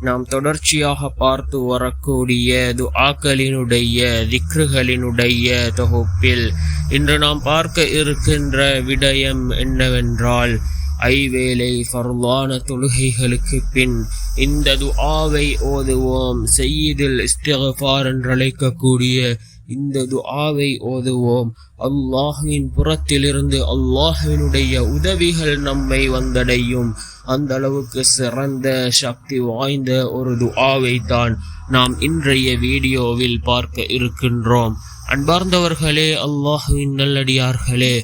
நாம் தொடர்ச்சியாக பார்த்து வரக்கூடிய துஆக்களினுடைய திக்ருகளினுடைய தொகுப்பில் இன்று நாம் பார்க்க இருக்கின்ற விடயம் என்னவென்றால் ஐவேளை ஃபர்லான தொழுகைகளுக்கு பின் இந்த துஆவை ஓதுவோம். செய்யதில் இஸ்திகஃபார் என்றழைக்கக்கூடிய இந்த துஆவை ஓதுவோம். அல்லாஹுவின் புறத்திலிருந்து அல்லாஹுவினுடைய உதவிகள் நம்மை வந்தடையும். அந்த அளவுக்கு சிறந்த சக்தி வாய்ந்த ஒரு துஆவை தான் நாம் இன்றைய வீடியோவில் பார்க்க இருக்கின்றோம். அன்பார்ந்தவர்களே அல்லாஹுவின் நல்லடியார்களே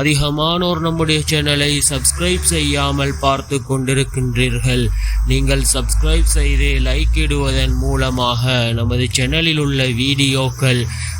அதிகமானோர் நம்முடைய சேனலை சப்ஸ்கிரைப் செய்யாமல் பார்த்து கொண்டிருக்கின்றீர்கள். நீங்கள் சப்ஸ்கிரைப் செய்து லைக் இடுவதன் மூலமாக நமது சேனலில் உள்ள வீடியோக்கள்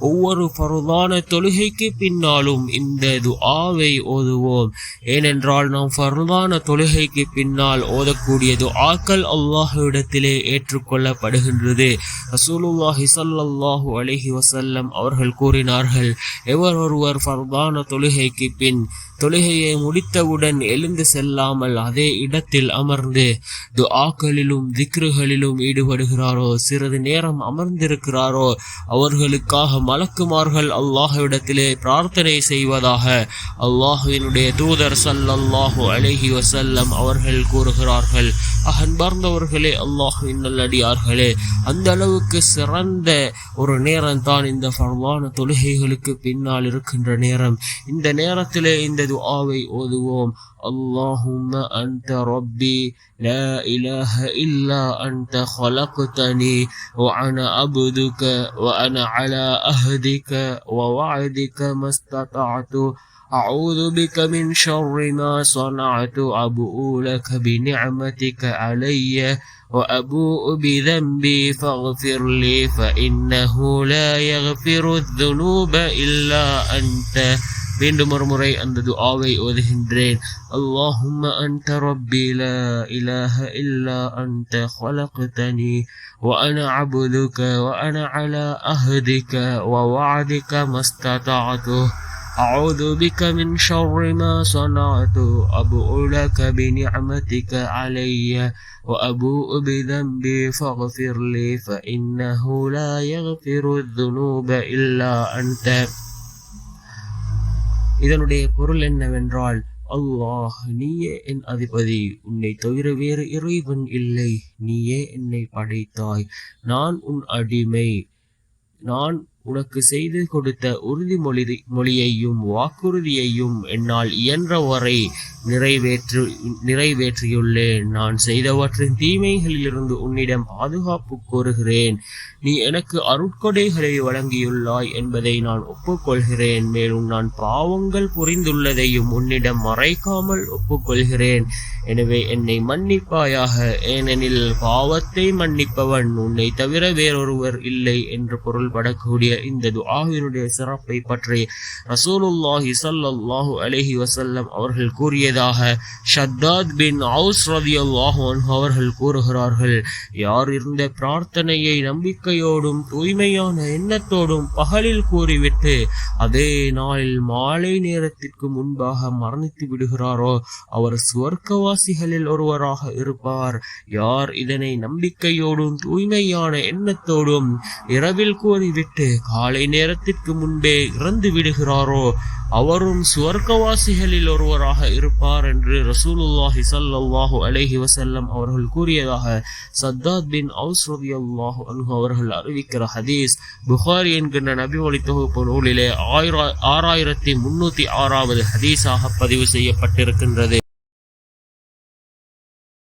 ஒவ்வொரு பருதான தொழுகைக்கு பின்னாலும் இந்த துஆவை ஓதுவோம். ஏனென்றால் நாம் ஃபர்தான தொழுகைக்கு பின்னால் ஓதக்கூடிய துஆக்கள் அல்லாஹுவிடத்திலே ஏற்றுக்கொள்ளப்படுகின்றது. ரசூலுல்லாஹி சல்லாஹூ அலைஹி வசல்லம் அவர்கள் கூறினார்கள் எவர் ஒருவர் ஃபர்தான தொழுகைக்கு பின் தொழுகையை முடித்தவுடன் எழுந்து செல்லாமல் அதே இடத்தில் அமர்ந்து துஆக்களிலும் திக்ருகளிலும் ஈடுபடுகிறாரோ சிறிது நேரம் அமர்ந்திருக்கிறாரோ அவர்களுக்காக மலக்குமார்கள் அல்லாஹுவிடத்திலே பிரார்த்தனை செய்வதாக அல்லாஹுவினுடைய தூதர் சல்லல்லாஹு அலஹி வசல்லம் அவர்கள் கூறுகிறார்கள். அன்பர்ந்தவர்களே அல்லாஹுவின் நல்லடியார்களே அந்த அளவுக்கு சிறந்த ஒரு நேரம் தான் இந்த ஃபர்வான தொழுகைகளுக்கு பின்னால் இருக்கின்ற நேரம் இந்த நேரத்திலே இந்த துஆவை ஓதுவோம் اللهم أنت ربي لا إله إلا أنت خلقتني وأنا عبدك وأنا على أهدك ووعدك ما استطعت أعوذ بك من شر ما صنعت أبوء لك بنعمتك علي وأبوء بذنبي فاغفر لي فإنه لا يغفر الذنوب إلا أنت மீண்டும் ஒரு முறை அந்த துஆவை ஓதுகின்றேன் اللهم أنت ربي لا إله إلا أنت خلقتني وأنا عبدك وأنا على أهدك ووعدك ما استطعت أعوذ بك من شر ما صنعت أبوء لك بنعمتك علي وأبوء بذنبي فاغفر لي فإنه لا يغفر الذنوب إلا أنت இதனுடைய பொருள் என்னவென்றால் அல்லாஹ் நீயே என் அதிபதி உன்னை தவிர வேறு இறைவன் இல்லை நீயே என்னை படைத்தாய் நான் உன் அடிமை நான் உனக்கு செய்து கொடுத்த உறுதிமொழி மொழியையும் வாக்குறுதியையும் என்னால் இயன்றவரை நிறைவேற்று நிறைவேற்றியுள்ளேன் நான் செய்தவற்றின் தீமைகளிலிருந்து உன்னிடம் பாதுகாப்பு கோருகிறேன். நீ எனக்கு அருட்கொடைகளை வழங்கியுள்ளாய் என்பதை நான் ஒப்புக்கொள்கிறேன். மேலும் நான் பாவங்கள் புரிந்துள்ளதையும் உன்னிடம் மறைக்காமல் ஒப்புக்கொள்கிறேன். எனவே என்னை மன்னிப்பாயாக. ஏனெனில் பாவத்தை மன்னிப்பவன் உன்னை தவிர வேறொருவர் இல்லை என்று பொருள்படக்கூடிய இந்த துஆவினுடைய சிறப்பை பற்றி ரசூலுல்லாஹி ஸல்லல்லாஹு அலஹி வசல்லம் அவர்கள் கூறியதாக ஷத்தாத் பின் அவுஸ் ரலியல்லாஹு அன்ஹு அவர்கள் கூறுகிறார்கள் யார் இருந்த பிரார்த்தனையை நம்பிக்கையோடும் தூய்மையான எண்ணத்தோடும் பகலில் கூறிவிட்டு அதே நாளில் மாலை நேரத்திற்கு முன்பாக மரணித்து விடுகிறாரோ அவர் சுவர்க்கவாசிகளில் ஒருவராக இருப்பார். யார் இதனை நம்பிக்கையோடும் தூய்மையான எண்ணத்தோடும் இரவில் கூறிவிட்டு காலை நேரத்திற்கு முன்பே இறந்து விடுகிறாரோ? அவரும் சுவர்க்கவாசிகளில் ஒருவராக இருப்பார் என்று ரசூலுல்லாஹி ஸல்லல்லாஹு அலஹி வசல்லம் அவர்கள் கூறியதாக சத்தாத் பின் அவுஸ் ரலியல்லாஹு அன்ஹு அவர்கள் அறிவிக்கிற ஹதீஸ். புகாரி என்கின்ற நபிமொழி தொகுப்பு நூலிலே ஆயிர ஆறாயிரத்தி முன்னூத்தி ஆறாவது ஹதீஸாக பதிவு செய்யப்பட்டிருக்கின்றது.